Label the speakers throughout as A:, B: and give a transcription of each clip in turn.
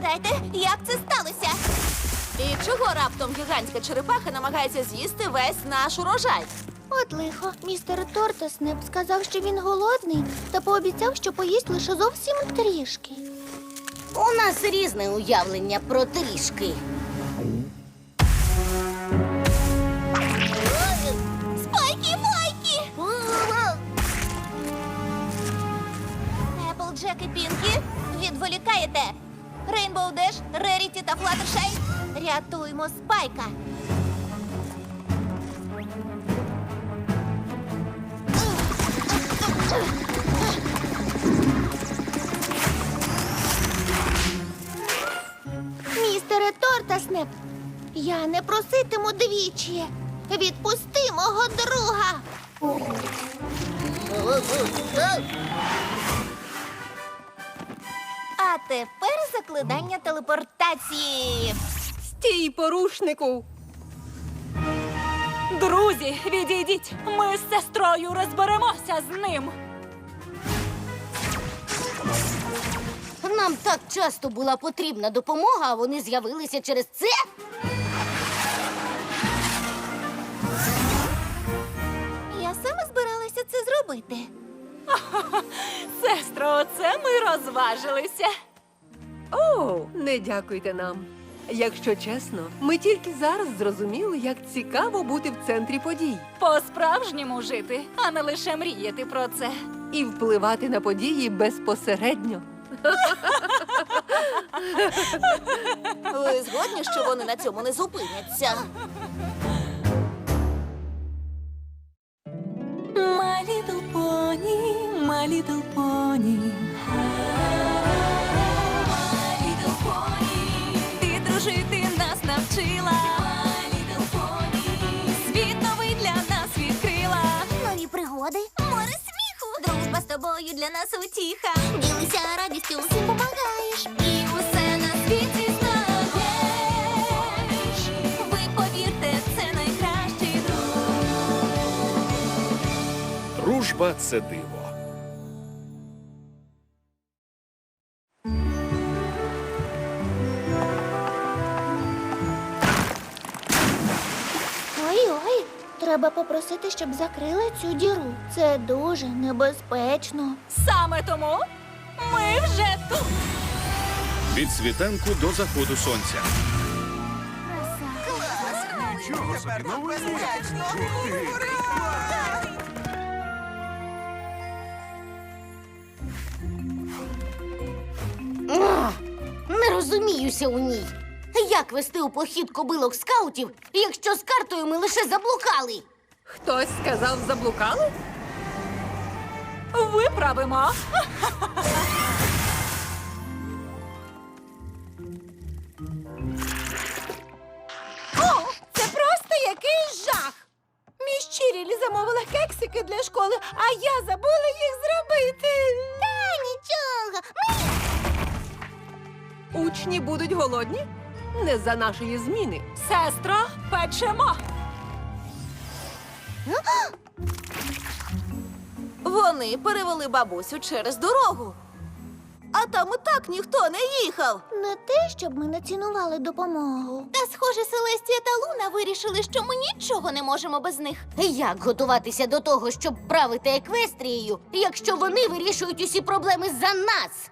A: Відгадайте, як це сталося? І чого раптом гігантська черепаха намагається з'їсти весь наш урожай?
B: От лихо, містер Тортеснеп сказав, що він голодний, та пообіцяв, що поїсть лише зовсім трішки.
C: У нас різне уявлення про трішки.
A: Спайки майки! Еплджек і Пінкі, відволікаєте. Рейнбоу Деш, Реріті та Флаттершай. Рятуймо спайка.
B: Містере Тортеснеп, я не проситиму двічі. Відпусти мого друга.
A: А тепер заклинання телепортації.
D: Стій, порушнику! Друзі, відійдіть! Ми з сестрою розберемося з ним.
C: Нам так часто була потрібна допомога, а вони з'явилися через це.
A: Я саме збиралася це зробити.
D: Сестро, оце ми розважилися.
E: О, не дякуйте нам. Якщо чесно, ми тільки зараз зрозуміли, як цікаво бути в центрі подій
D: По-справжньому жити, а не лише мріяти про це.
E: і впливати на події безпосередньо.
A: Ви згодні, що вони на цьому не зупиняться?
D: Little pony. Little pony. Ти дружити нас навчила. Little pony. Світ новий для нас відкрила.
A: Нові пригоди, море сміху. Дружба з тобою для нас утіха. Ділися радістю, всім помагаєш.
D: І усе на світі знаєш. Ви повірте, це найкращий друг.
F: Дружба це диво.
B: Треба попросити, щоб закрили цю діру. Це дуже небезпечно.
D: Саме тому ми вже тут.
F: Від світанку до заходу сонця.
C: Не розуміюся у ній. Як вести у похід кобилок скаутів, якщо з картою ми лише заблукали?
E: Хтось сказав, заблукали?
D: Виправимо.
A: О, це просто якийсь жах. Міс Чірілі замовила кексики для школи, а я забула їх зробити. Та нічого.
E: Учні будуть голодні? Не за нашої зміни.
D: Сестро, печемо.
A: Вони перевели бабусю через дорогу. А там і так ніхто не їхав.
B: Не те, щоб ми не цінували допомогу.
A: Та, схоже, Селестія та Луна вирішили, що ми нічого не можемо без них.
C: Як готуватися до того, щоб правити еквестрією, якщо вони вирішують усі проблеми за нас?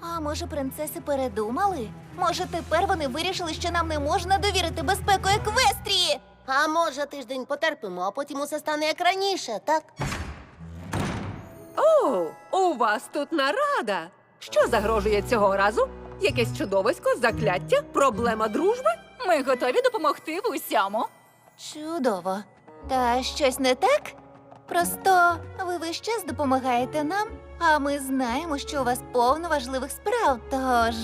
A: А може, принцеси передумали? Може, тепер вони вирішили, що нам не можна довірити безпеку еквестрії?
C: А може, тиждень потерпимо, а потім усе стане як раніше, так?
E: О, у вас тут нарада. Що загрожує цього разу? Якесь чудовисько, закляття, проблема дружби?
D: Ми готові допомогти в усьому.
A: Чудово. Та щось не так? Просто ви весь час допомагаєте нам, а ми знаємо, що у вас повно важливих справ. Тож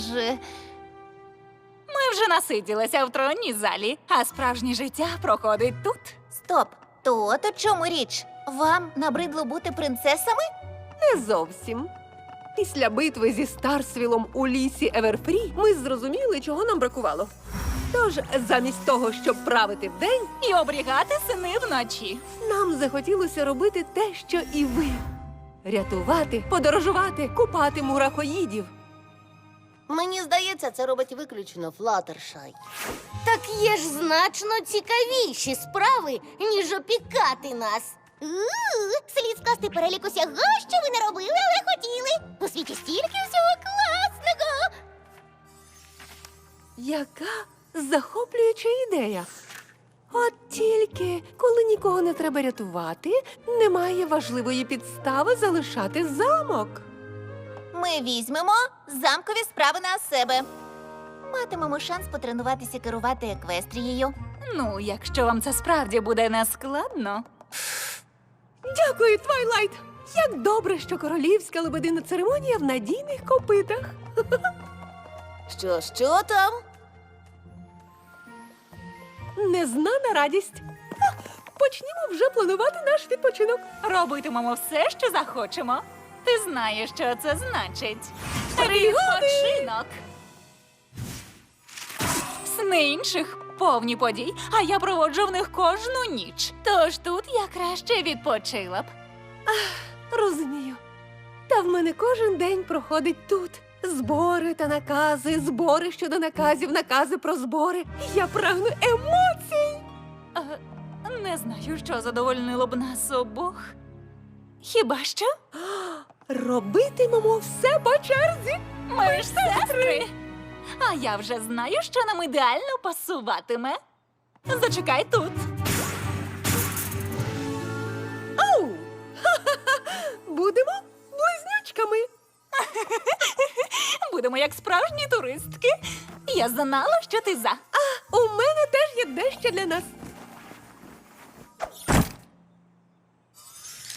D: Ми вже насиділися в тронній залі, а справжнє життя проходить тут.
A: стоп. То от у чому річ? Вам набридло бути принцесами?
E: Не зовсім. Після битви зі Старсвілом у лісі Еверфрі ми зрозуміли, чого нам бракувало. Тож, замість того, щоб правити вдень,
D: І обрігати сини вночі.
E: нам захотілося робити те, що і ви: рятувати, подорожувати, купати мурахоїдів.
G: Мені здається, це робить виключно Флаттершай.
C: Так є ж значно цікавіші справи, ніж опікати нас.
B: Слід скласти перелік усього, що ви не робили, але хотіли. У світі стільки всього класного.
E: Яка захоплююча ідея. От тільки, коли нікого не треба рятувати, немає важливої підстави залишати замок.
A: Ми візьмемо замкові справи на себе. Матимемо шанс потренуватися керувати еквестрією.
D: Ну, якщо вам це справді буде нескладно.
E: Дякую, Твайлайт! Як добре, що королівська лебедина церемонія в надійних копитах.
G: Що, що там?
E: Незнана радість. Почнімо вже планувати наш відпочинок.
D: Робитимемо все, що захочемо. Ти знаєш, що це значить. Відпочинок. Сни інших повні подій, а я проводжу в них кожну ніч. Тож тут я краще відпочила б.
E: Розумію. Та в мене кожен день проходить тут. Збори та накази, збори щодо наказів, накази про збори. Я прагну емоцій.
D: Е, Не знаю, що задовольнило б нас обох. Хіба що?
E: Робитимемо все по черзі.
D: Ми ж сестри. А я вже знаю, що нам ідеально пасуватиме. Зачекай тут.
E: Оу! Будемо близнючками.
D: Будемо як справжні туристки. Я знала, що ти за.
E: А У мене теж є дещо для нас.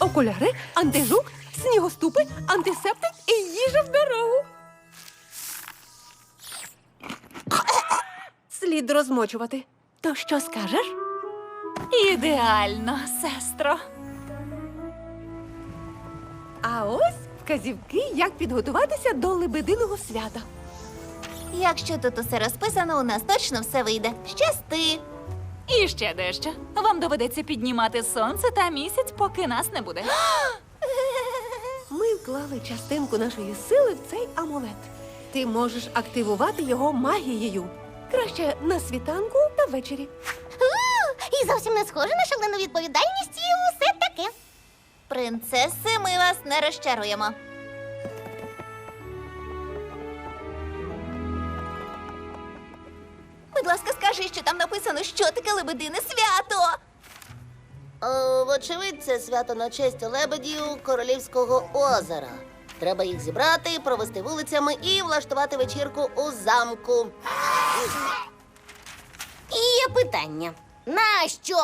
E: Окуляри, антижук, снігоступи, антисептик і їжа в дорогу. Слід розмочувати. То що скажеш?
D: Ідеально, сестро.
E: А ось вказівки, як підготуватися до лебединого свята.
A: Якщо тут усе розписано, у нас точно все вийде. Щасти!
D: І ще дещо. Вам доведеться піднімати сонце та місяць, поки нас не буде.
E: Ми вклали частинку нашої сили в цей амулет. Ти можеш активувати його магією. Краще на світанку та ввечері.
B: І зовсім не схоже на шалену відповідальність.
A: Принцеси, ми вас не розчаруємо. Будь ласка, скажи, що там написано, що таке лебедине свято.
G: О, вочевидь, це свято на честь лебедів Королівського озера. Треба їх зібрати, провести вулицями і влаштувати вечірку у замку.
C: І є питання: нащо?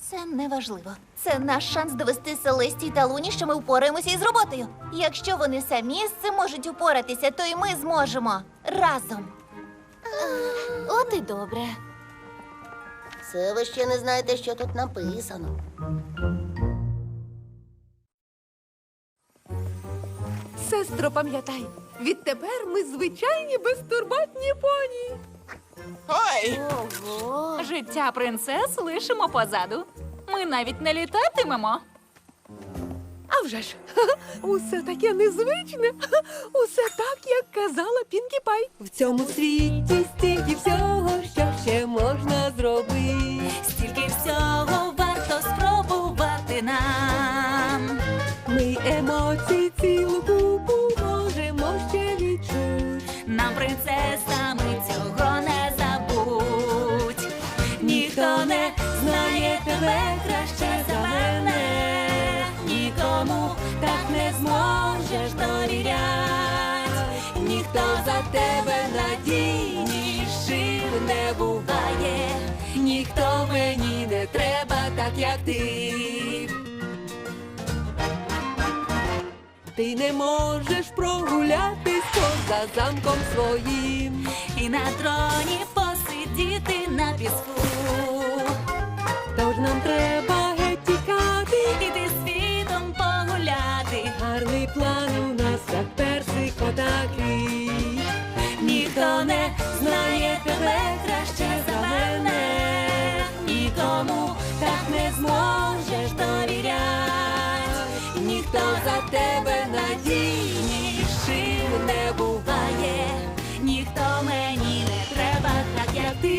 A: Це неважливо. Це наш шанс довести Селесті та Луні, що ми впораємося із роботою. Якщо вони самі з цим можуть упоратися, то і ми зможемо разом.
C: От і добре.
G: Це ви ще не знаєте, що тут написано.
E: Сестро, пам'ятай, відтепер ми звичайні безтурботні поні.
C: Ого.
D: Життя принцес лишимо позаду. Ми навіть не літатимемо.
E: А вже ж, усе таке незвичне, усе так, як казала Пінкі Пай. В цьому світі стільки всього, що ще можна зробити.
D: Стільки всього Ніхто мені не треба, так як ти.
E: Ти не можеш прогулятись поза замком своїм.
D: І на троні посидіти на піску.
E: тебе
D: надійнішим не буває, ніхто мені не треба, так як ти.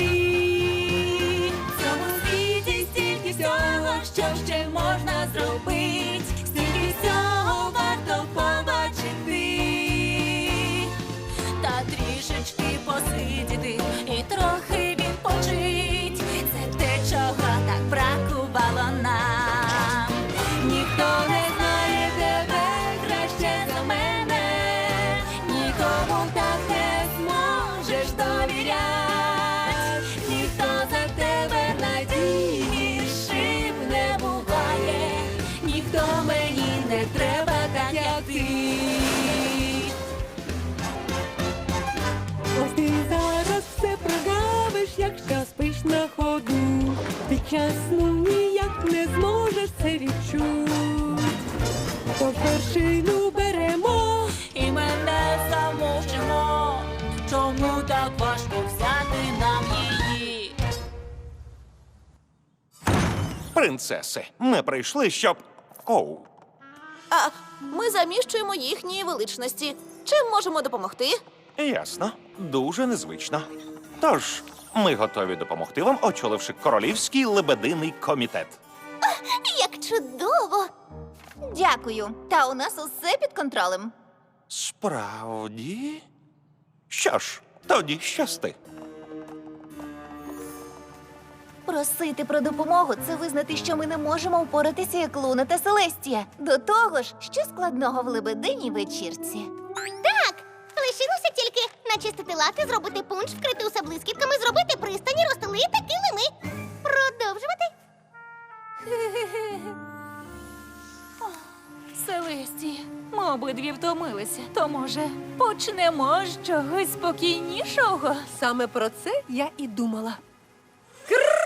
D: В цьому світі стільки всього, що ще можна зробити, стільки всього варто побачити, та трішечки посидіти.
E: Під ніяк не зможеш це відчути. Тож вершину беремо.
D: І мене замовчимо, чому так важко взяти нам її.
H: Принцеси, ми прийшли, щоб. Оу.
A: А ми заміщуємо їхньої величності. Чим можемо допомогти?
H: Ясно, дуже незвично. Тож, ми готові допомогти вам, очоливши королівський лебединий комітет.
B: Як чудово! Дякую. Та у нас усе під контролем.
H: Справді? Що ж, тоді щасти.
B: Просити про допомогу це визнати, що ми не можемо впоратися як Луна та Селестія. До того ж, що складного в лебединій вечірці.
I: Так, лишилося тільки начистити лати, зробити пунш, вкрити усе блискітками, зробити пристані, розстелити килими. Продовжувати?
D: Селесті, ми обидві втомилися. То може почнемо з чогось спокійнішого?
E: Саме про це я і думала. Тепер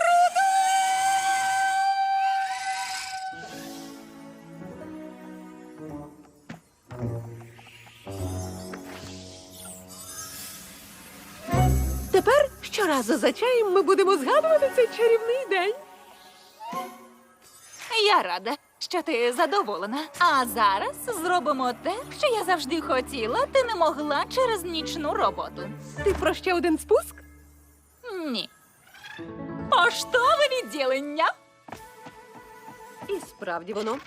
E: щоразу за чаєм ми будемо згадувати цей чарівний день.
D: Я рада, що ти задоволена. А зараз зробимо те, що я завжди хотіла, ти не могла через нічну роботу.
E: Ти про ще один спуск?
D: Ні. Поштове відділення.
E: І справді воно.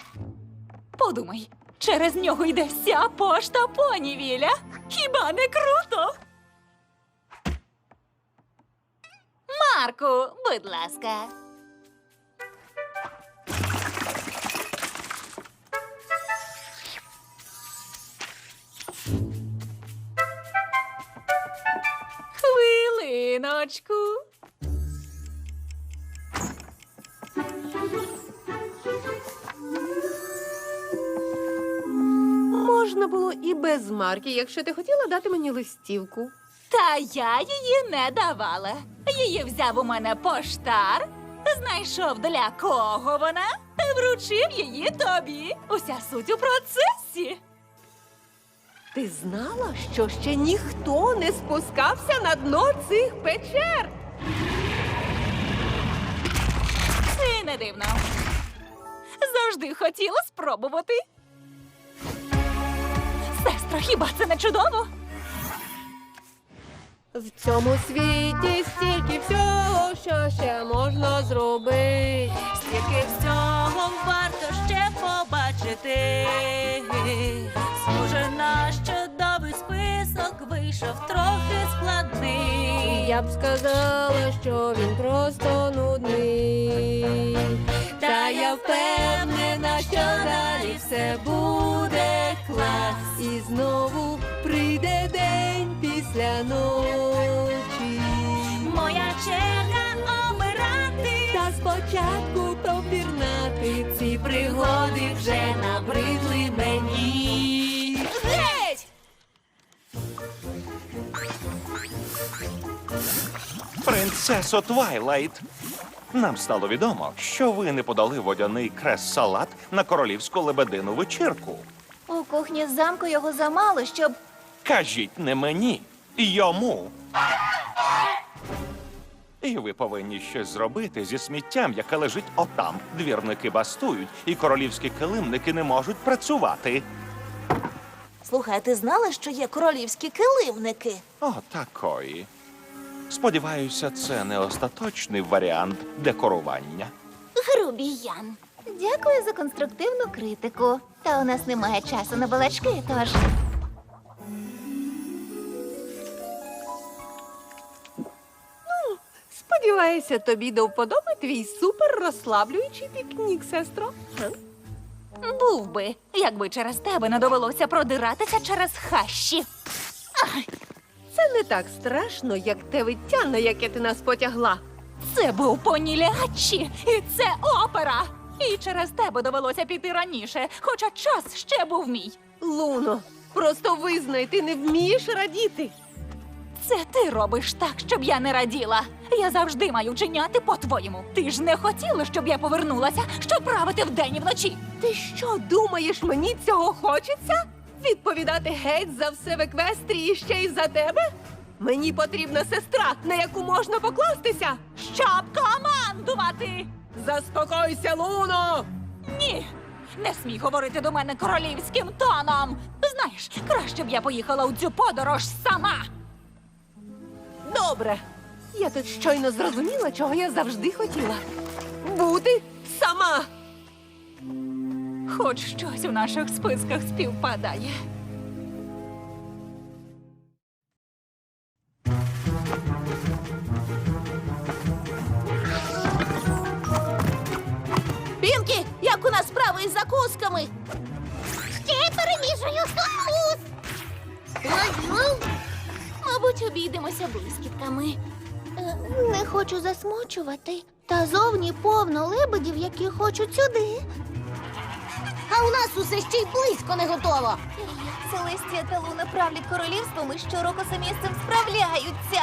D: Подумай, через нього йде вся пошта понівіля. Хіба не круто? Марку, будь ласка. Хвилиночку.
E: Можна було і без марки, якщо ти хотіла дати мені листівку.
D: Та я її не давала. Її взяв у мене поштар, знайшов для кого вона, і вручив її тобі. Уся суть у процесі.
E: Ти знала, що ще ніхто не спускався на дно цих печер?
D: І не дивно. Завжди хотіла спробувати. Сестро, хіба це не чудово?
E: В цьому світі стільки всього, що ще можна зробити.
D: Стільки всього варто ще побачити. Схоже, наш чудовий список вийшов трохи складний.
E: Я б сказала, що він просто нудний. Та я впевнена, що далі все буде клас. І знову прийде день після ночі.
D: Моя черга обирати.
E: Та спочатку попірнати ці пригоди вже набридли мені.
D: Геть!
H: Принцесо Твайлайт. Нам стало відомо, що ви не подали водяний крес-салат на королівську лебедину вечірку.
B: У кухні замку його замало, щоб.
H: Кажіть не мені, йому. І ви повинні щось зробити зі сміттям, яке лежить отам. Двірники бастують, і королівські килимники не можуть працювати.
A: Слухай, а ти знала, що є королівські килимники?
H: О, такої. Сподіваюся, це не остаточний варіант декорування.
I: Грубіян.
B: Дякую за конструктивну критику. Та у нас немає часу на балачки, тож.
E: Сподіваюся, тобі до вподоби твій супер розслаблюючий пікнік, сестро.
D: Був би, якби через тебе не довелося продиратися через хащі.
E: Це не так страшно, як те виття, на яке ти нас потягла.
D: Це був понілячі, і це опера. І через тебе довелося піти раніше, хоча час ще був мій.
E: Луно, просто визнай, ти не вмієш радіти.
D: Це ти робиш так, щоб я не раділа. Я завжди маю чиняти по-твоєму. Ти ж не хотіла, щоб я повернулася, щоб правити вдень і вночі.
E: Ти що думаєш, мені цього хочеться? Відповідати геть за все в еквестрії ще й за тебе? Мені потрібна сестра, на яку можна покластися.
D: Щоб командувати!
E: Заспокойся, Луно!
D: Ні, не смій говорити до мене королівським тоном. Знаєш, краще б я поїхала у цю подорож сама.
E: Добре. Я тут щойно зрозуміла, чого я завжди хотіла. Бути сама.
D: Хоч щось у наших списках співпадає.
A: Пінкі, як у нас справи із закусками?
I: Ще перемішую соус.
B: Мабуть, обійдемося блискітками.
I: Е, Не хочу засмучувати. Та зовні повно лебедів, які хочуть сюди.
C: А у нас усе ще й близько не готово.
B: Селестія та Луна правлять королівством і щороку самі з цим справляються.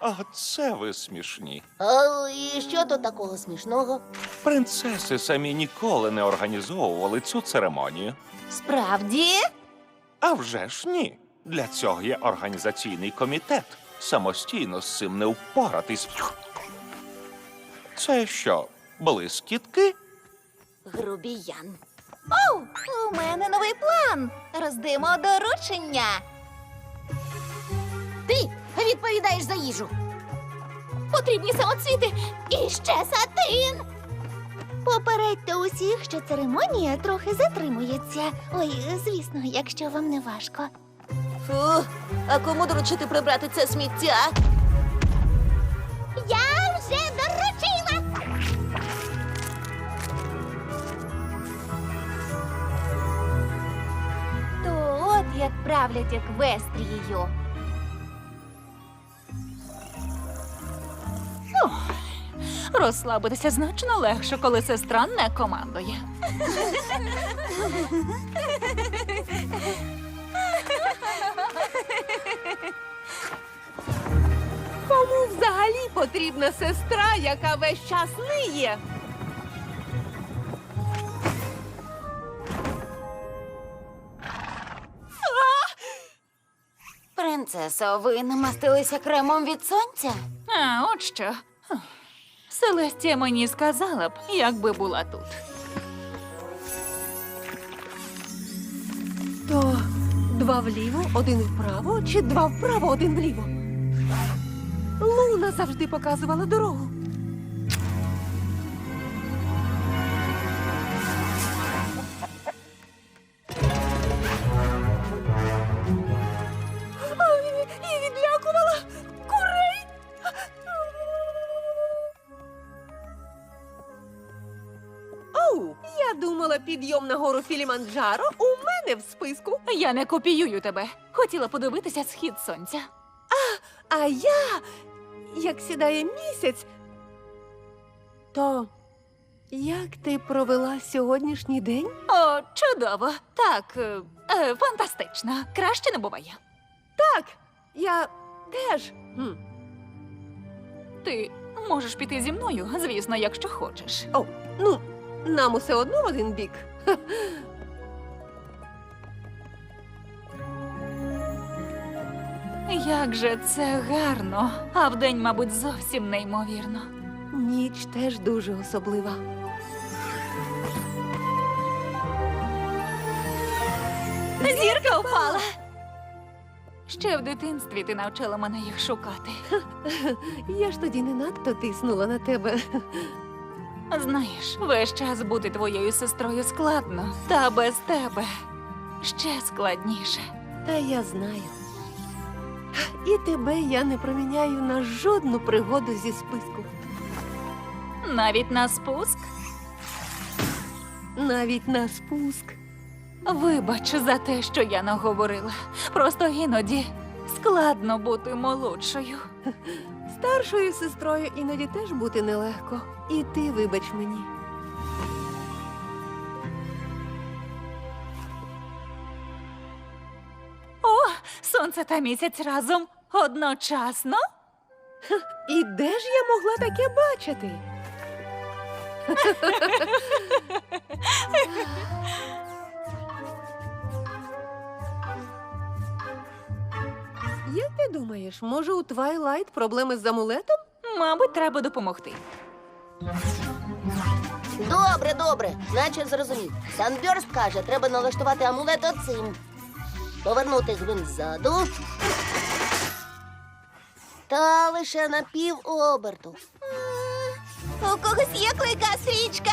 H: Оце ви смішні.
G: А, і що тут такого смішного?
H: Принцеси самі ніколи не організовували цю церемонію.
B: Справді?
H: А вже ж ні. Для цього є організаційний комітет. Самостійно з цим не впоратись. Це що, блискітки?
A: Грубіян.
B: Оу, у мене новий план. Роздимо доручення.
C: Ти відповідаєш за їжу.
B: Потрібні самоцвіти і ще сатин.
I: Попередьте усіх, що церемонія трохи затримується. Ой, звісно, якщо вам не важко.
A: Фу, а кому доручити прибрати це сміття?
I: Я
B: правлять еквестрією.
D: Розслабитися значно легше, коли сестра не командує.
E: Кому взагалі потрібна сестра, яка весь час ниє?
C: Принцесо, ви намастилися кремом від сонця?
D: А, от що. Хм. Селестія мені сказала б, якби була тут.
E: То два вліво, один вправо, чи два вправо, один вліво? Луна завжди показувала дорогу. Підйом на гору Філіманджаро у мене в списку.
D: Я не копіюю тебе. Хотіла подивитися схід сонця.
E: А я, як сідає місяць, то як ти провела сьогоднішній день?
D: О, чудово. Так, е, е, фантастично. Краще не буває.
E: Так, я теж. Хм.
D: Ти можеш піти зі мною, звісно, якщо хочеш.
E: О, ну, нам усе одно в один бік.
D: Як же це гарно, а вдень, мабуть, зовсім неймовірно.
E: Ніч теж дуже особлива.
D: Зірка впала. Ще в дитинстві ти навчила мене їх шукати.
E: Я ж тоді не надто тиснула на тебе.
D: Знаєш, весь час бути твоєю сестрою складно, та без тебе ще складніше.
E: Та я знаю. І тебе я не проміняю на жодну пригоду зі списку.
D: Навіть на спуск.
E: Навіть на спуск.
D: Вибач за те, що я наговорила. Просто іноді складно бути молодшою.
E: Старшою сестрою іноді теж бути нелегко. І ти вибач мені.
D: О, сонце та місяць разом одночасно.
E: І де ж я могла таке бачити? Як ти думаєш, може у Твайлайт проблеми з амулетом?
D: Мабуть, треба допомогти.
G: Добре, добре, наче зрозумів. Санберст каже, треба налаштувати амулет оцим. Повернути гвинт ззаду. Та лише на пів оберту.
B: У когось є клейка стрічка?